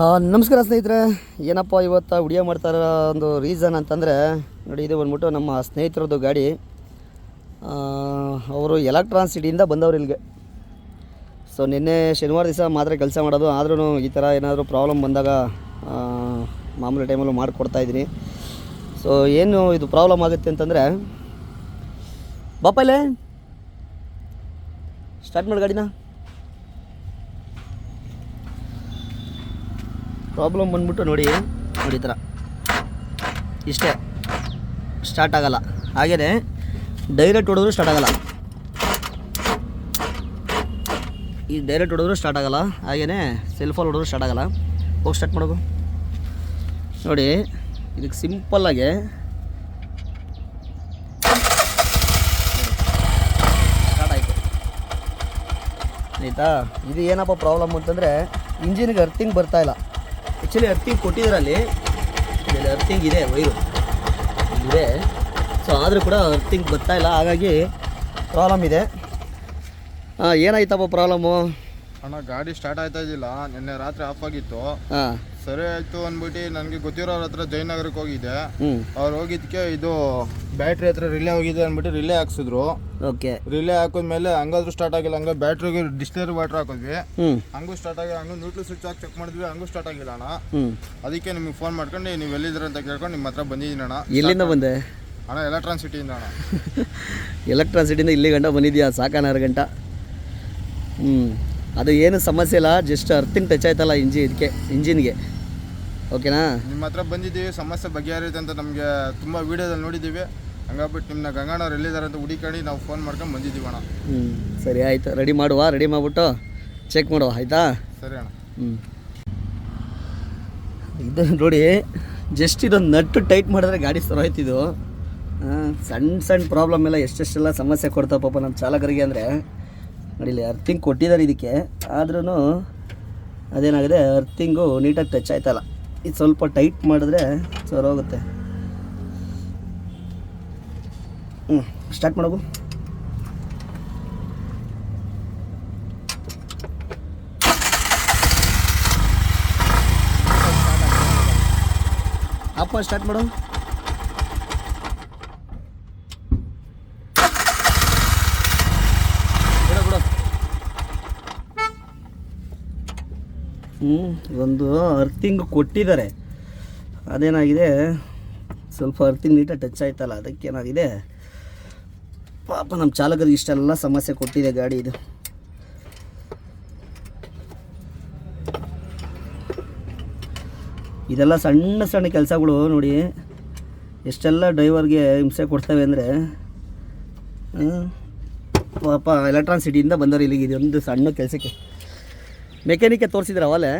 ನಮಸ್ಕಾರ ಸ್ನೇಹಿತರೆ. ಏನಪ್ಪ ಇವತ್ತು ವಿಡಿಯೋ ಮಾಡ್ತಾರ ಒಂದು ರೀಸನ್ ಅಂತಂದರೆ, ನೋಡಿ ಇದು ಬಂದ್ಬಿಟ್ಟು ನಮ್ಮ ಸ್ನೇಹಿತರದ್ದು ಗಾಡಿ. ಅವರು ಎಲೆಕ್ಟ್ರಾನ್ ಸಿಟಿಯಿಂದ ಬಂದವರು ಇಲ್ಲಿಗೆ. ಸೊ ನಿನ್ನೆ ಶನಿವಾರ ದಿವಸ ಮಾತ್ರ ಕೆಲಸ ಮಾಡೋದು. ಆದ್ರೂ ಈ ಥರ ಏನಾದರೂ ಪ್ರಾಬ್ಲಮ್ ಬಂದಾಗ ಮಾಮೂಲಿ ಟೈಮಲ್ಲೂ ಮಾಡಿಕೊಡ್ತಾ ಇದ್ದೀನಿ. ಸೊ ಏನು ಇದು ಪ್ರಾಬ್ಲಮ್ ಆಗುತ್ತೆ ಅಂತಂದರೆ ಬಾಪಲ್ಲೇ ಸ್ಟಾರ್ಟ್ ಮಾಡಿ ಗಾಡಿನ. ಪ್ರಾಬ್ಲಮ್ ಬಂದ್ಬಿಟ್ಟು ನೋಡಿ ನೋಡಿ ಥರ. ಇಷ್ಟೇ. ಸ್ಟಾರ್ಟ್ ಆಗಲ್ಲ. ಹಾಗೆಯೇ ಡೈರೆಕ್ಟ್ ಹೊಡೆದ್ರು ಸ್ಟಾರ್ಟ್ ಆಗಲ್ಲ. ಈ ಡೈರೆಕ್ಟ್ ಹೊಡೆದ್ರು ಸ್ಟಾರ್ಟ್ ಆಗಲ್ಲ. ಹಾಗೆಯೇ ಸೆಲ್ಫಲ್ಲಿ ಹೊಡೆದ್ರು ಸ್ಟಾರ್ಟ್ ಆಗಲ್ಲ. ಹೋಗಿ ಸ್ಟಾರ್ಟ್ ಮಾಡೋದು ನೋಡಿ, ಇದಕ್ಕೆ ಸಿಂಪಲ್ಲಾಗಿ ಸ್ಟಾರ್ಟ್ ಆಯಿತು. ಆಯಿತಾ? ಇದು ಏನಪ್ಪ ಪ್ರಾಬ್ಲಮ್ ಅಂತಂದರೆ ಇಂಜಿನ್ಗೆ ಅರ್ಥಿಂಗ್ ಬರ್ತಾಯಿಲ್ಲ ಆ್ಯಕ್ಚುಲಿ ಅರ್ತಿಂಗ್ ಕೊಟ್ಟಿದ್ರಲ್ಲಿ ಇಲ್ಲಿ ಅರ್ಥಿಂಗ್ ಇದೆ, ವೈರು. ಇದೆ. ಸೊ ಆದರೂ ಕೂಡ ಅರ್ಥಿಂಗ್ ಬರ್ತಾ ಇಲ್ಲ. ಹಾಗಾಗಿ ಪ್ರಾಬ್ಲಮ್ ಇದೆ. ಹಾಂ ಏನಾಯ್ತಪ್ಪ ಪ್ರಾಬ್ಲಮ್ಮು ಅಣ್ಣ ಗಾಡಿ ಸ್ಟಾರ್ಟ್ ಆಯ್ತಾ ಇದ್ದಿಲ್ಲ. ನಿನ್ನೆ ರಾತ್ರಿ ಆಫ್ ಆಗಿತ್ತು. ಹಾಂ. ಸರಿ ಆಯ್ತು ಅಂದ್ಬಿಟ್ಟು ನನಗೆ ಗೊತ್ತಿರೋರ ಹತ್ರ ಜಯನಗರಕ್ಕೆ ಹೋಗಿದ್ದೆ. ಅವ್ರು ಹೋಗಿದ್ದಕ್ಕೆ ಇದು ಬ್ಯಾಟ್ರಿ ಹತ್ರ ರಿಲೇ ಹೋಗಿದೆ ಅಂದ್ಬಿಟ್ಟು ರಿಲೇ ಹಾಕ್ಸಿದ್ರು. ಓಕೆ ರಿಲೇ ಹಾಕಿದ್ಮೇಲೆ ಹಂಗಾದ್ರೂ ಸ್ಟಾರ್ಟ್ ಆಗಿಲ್ಲ. ಹಂಗ ಬ್ಯಾಟ್ರಿಗೆ ಡಿಸ್ಟರ್ ವಾಟರ್ ಹಾಕಿದ್ವಿ. ಹಂಗೂ ಸ್ಟಾರ್ಟ್ ಆಗಿ ಹಂಗೂ ನ್ಯೂಟ್ರಲ್ ಸ್ವಿಚ್ ಹಾಕಿ ಚೆಕ್ ಮಾಡಿದ್ವಿ. ಹಂಗೂ ಸ್ಟಾರ್ಟ್ ಆಗಿಲ್ಲ ಅಣ್ಣ. ಅದಕ್ಕೆ ನಿಮಗೆ ಫೋನ್ ಮಾಡ್ಕೊಂಡು ನೀವು ಎಲ್ಲಿದ್ದೀರ ಅಂತ ಕೇಳ್ಕೊಂಡು ನಿಮ್ಮ ಹತ್ರ ಬಂದಿದ್ದೀನಿ ಅಣ್ಣ. ಎಲ್ಲಿಂದ ಬಂದೆ? ಅಣ್ಣ ಎಲೆಕ್ಟ್ರಾನ್ ಸಿಟಿಯಿಂದ ಅಣ್ಣ. ಎಲೆಕ್ಟ್ರಾಸಿಟಿಯಿಂದ ಇಲ್ಲಿ ಗಂಟ ಬಂದಿದ್ಯಾ ಸಾಕಾನಾರು ಗಂಟ. ಹ್ಞೂ ಅದು ಏನು ಸಮಸ್ಯೆ ಇಲ್ಲ ಜಸ್ಟ್ ಅರ್ಥಿಂಗ್ ಟಚ್ ಆಯ್ತಲ್ಲ ಇಂಜಿ ಇದಕ್ಕೆ ಇಂಜಿನ್ಗೆ. ಓಕೆನಾ ನಿಮ್ಮ ಹತ್ರ ಬಂದಿದ್ದೀವಿ ಸಮಸ್ಯೆ ಬಗೆಹರಿಯುತ್ತೆ ಅಂತ ನಮಗೆ ತುಂಬ ವೀಡಿಯೋದಲ್ಲಿ ನೋಡಿದ್ದೀವಿ. ಹಂಗಾಗ್ಬಿಟ್ಟು ನಿಮ್ಮನ್ನ ಗಂಗಾಣವ್ರು ಎಲ್ಲಿದ್ದಾರೆ ಅಂತ ಹುಡುಕಿ ನಾವು ಫೋನ್ ಮಾಡ್ಕೊಂಡು ಬಂದಿದ್ದೀವಿ ಅಣ್ಣ. ಹ್ಞೂ ಸರಿ ಆಯಿತು. ರೆಡಿ ಮಾಡುವ? ರೆಡಿ ಮಾಡಿಬಿಟ್ಟು ಚೆಕ್ ಮಾಡುವ ಆಯಿತಾ? ಸರಿ ಅಣ್ಣ. ಹ್ಞೂ ಇದು ನೋಡಿ ಜಸ್ಟ್ ಇದೊಂದು ನಟ್ಟು ಟೈಟ್ ಮಾಡಿದ್ರೆ ಗಾಡಿ ಸರೋಯ್ತಿದು ಸಣ್ಣ ಸಣ್ಣ ಪ್ರಾಬ್ಲಮ್ ಎಲ್ಲ ಎಷ್ಟೆಷ್ಟೆಲ್ಲ ಸಮಸ್ಯೆ ಕೊಡ್ತಾವಪ್ಪ ನಮ್ಮ ಚಾಲಕರಿಗೆ ಅಂದರೆ. ನೋಡಿಲಿ ಅರ್ಥಿಂಗ್ ಕೊಟ್ಟಿದ್ದಾರೆ ಇದಕ್ಕೆ. ಆದ್ರೂ ಅದೇನಾಗಿದೆ ಅರ್ಥಿಂಗು ನೀಟಾಗಿ ಟಚ್ ಆಯ್ತಲ್ಲ. ಇದು ಸ್ವಲ್ಪ ಟೈಟ್ ಮಾಡಿದ್ರೆ ಸರೋಗುತ್ತೆ ಹ್ಞೂ ಸ್ಟಾರ್ಟ್ ಮಾಡೋದು ಅಪ್ಪ ಸ್ಟಾರ್ಟ್ ಮಾಡು ಬಿಡು, ಬಿಡು. ಹ್ಞೂ ಒಂದು ಅರ್ಥಿಂಗ್ ಕೊಟ್ಟಿದ್ದಾರೆ. ಅದೇನಾಗಿದೆ? ಸ್ವಲ್ಪ ಅರ್ಥಿಂಗ್ ನೀಟಾಗಿ ಟಚ್ ಆಯ್ತಲ್ಲ, ಅದಕ್ಕೇನಾಗಿದೆ? ಪಾಪ ನಮ್ಮ ಚಾಲಕರಿಗೆ ಇಷ್ಟೆಲ್ಲ ಸಮಸ್ಯೆ ಕೊಟ್ಟಿದೆ ಗಾಡಿ ಇದು. ಇದೆಲ್ಲ ಸಣ್ಣ ಸಣ್ಣ ಕೆಲಸಗಳು ನೋಡಿ, ಎಷ್ಟೆಲ್ಲ ಡ್ರೈವರ್ಗೆ ಹಿಂಸೆ ಕೊಡ್ತವೆ ಅಂದರೆ ಪಾಪ ಎಲೆಕ್ಟ್ರಾನ್ ಸಿಟಿಯಿಂದ ಬಂದವರು ಇಲ್ಲಿಗೆ ಇದೊಂದು ಸಣ್ಣ ಕೆಲಸಕ್ಕೆ. ಮೆಕ್ಯಾನಿಕ್ಕೆ ತೋರಿಸಿದ್ರ ಅವಲೇ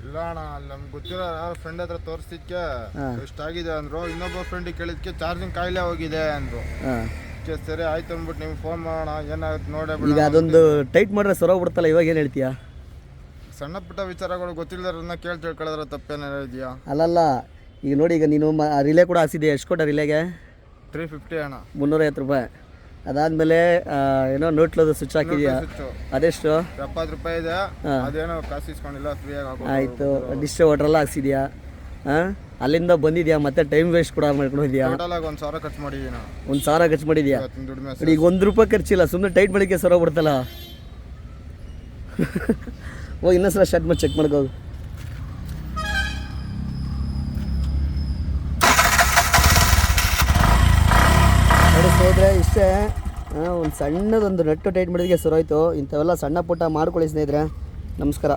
ಇಲ್ಲ ಅಣ್ಣ ಅಲ್ಲಿ ನಮ್ಗೆ ಗೊತ್ತಿರೋ ಯಾರು ಫ್ರೆಂಡ್ ಹತ್ರ ತೋರಿಸಿದ್ಕೆ ಹಾ. ಎಷ್ಟಾಗಿದೆ ಅಂದ್ರು ಇನ್ನೊಬ್ಬ ಫ್ರೆಂಡಿಗೆ ಕೇಳಿದ್ಕೆ ಚಾರ್ಜಿಂಗ್ ಕಾಯಿಲೆ ಹೋಗಿದೆ ಅಂದ್ರು. ಹಾಂ. ಅದಕ್ಕೆ ಸರಿ ಆಯ್ತು ಅಂದ್ಬಿಟ್ಟು ನಿಮ್ಗೆ ಫೋನ್ ಮಾಡೋಣ ಏನಾಗುತ್ತೆ ನೋಡೇ ಈಗ ಬಿಡ ಅದೊಂದು ಟೈಟ್ ಮಾಡಿದ್ರೆ ಸರೋಗ್ಬಿಡುತ್ತಲ್ಲ ಇವಾಗ ಏನು ಹೇಳ್ತೀಯಾ? ಸಣ್ಣ ಪುಟ್ಟ ವಿಚಾರಗಳು ಗೊತ್ತಿಲ್ಲದ್ರನ್ನ ಕೇಳಿ ತಿಳ್ಕೊಳ್ಳೋದ್ರ ತಪ್ಪೇನಾರ ಇದೆಯಾ ಅಲ್ಲಲ್ಲ ಈಗ ನೋಡಿ ಈಗ ನೀನು ರಿಲೇ ಕೂಡ ಹಾಕ್ಸಿದ್ಯಾ ಎಷ್ಟು ಕೊಟ್ಟ ರಿಲೇಗೆ ತ್ರೀ ಫಿಫ್ಟಿ ಅಣ್ಣ. ಮುನ್ನೂರೈವತ್ತು ರೂಪಾಯಿ. ಅದಾದಮೇಲೆ ಏನೋ ನೋಟ್ಲದ ಸ್ವಿಚ್ ಹಾಕಿದ್ಯಾ? ಅದೆಷ್ಟು? ಎಪ್ಪತ್ತು ರೂಪಾಯಿ ಇದೆ. ಅದೇನೋ ಕಾಸು ಇಸ್ಕೊಂಡಿಲ್ಲ ಫ್ರೀಯಾಗಿ ಹಾಕೋ ಆಯಿತು. ಡಿಶ್ ವಾಟ್ರೆಲ್ಲ ಹಾಕ್ಸಿದ್ಯಾ? ಹಾಂ? ಅಲ್ಲಿಂದ ಬಂದಿದ್ಯಾ? ಮತ್ತೆ ಟೈಮ್ ವೇಸ್ಟ್ ಕೂಡ ಮಾಡ್ಕೊಂಡು ಹೋದ್ಯಾ? ಟೋಟಲ್ ಆಗಿ ಒಂದು ಸಾವಿರ ಖರ್ಚು ಮಾಡಿದ್ದೀನಿ ನಾನು ಒಂದು ಸಾವಿರ ಖರ್ಚು ಮಾಡಿದ್ಯಾ? ಇವತ್ತಿನ ದುಡಿಮೆ ನೋಡಿ ಈಗ ಒಂದು ರೂಪಾಯಿ ಖರ್ಚಿಲ್ಲ. ಸುಮ್ಮನೆ ಟೈಟ್ ಬಳಿಕೆ ಸರ ಬಿಡ್ತಲ್ಲ. ಓ ಇನ್ನೊಂದ್ಸಲ ಶರ್ಟ್ ಮಾಡಿ ಚೆಕ್ ಮಾಡ್ಕೋದು ನೋಡಿ ಸ್ನೇಹಿತರೆ ಇಷ್ಟೇ ಒಂದು ಸಣ್ಣದೊಂದು ನೆಟ್ಟು ಟೈಟ್ ಮಾಡಿದಕ್ಕೆ ಆಯಿತು. ಇಂಥವೆಲ್ಲ ಸಣ್ಣ ಪುಟ್ಟ ಮಾಡ್ಕೊಳ್ಳಿ ಸ್ನೇಹಿತರೆ. ನಮಸ್ಕಾರ.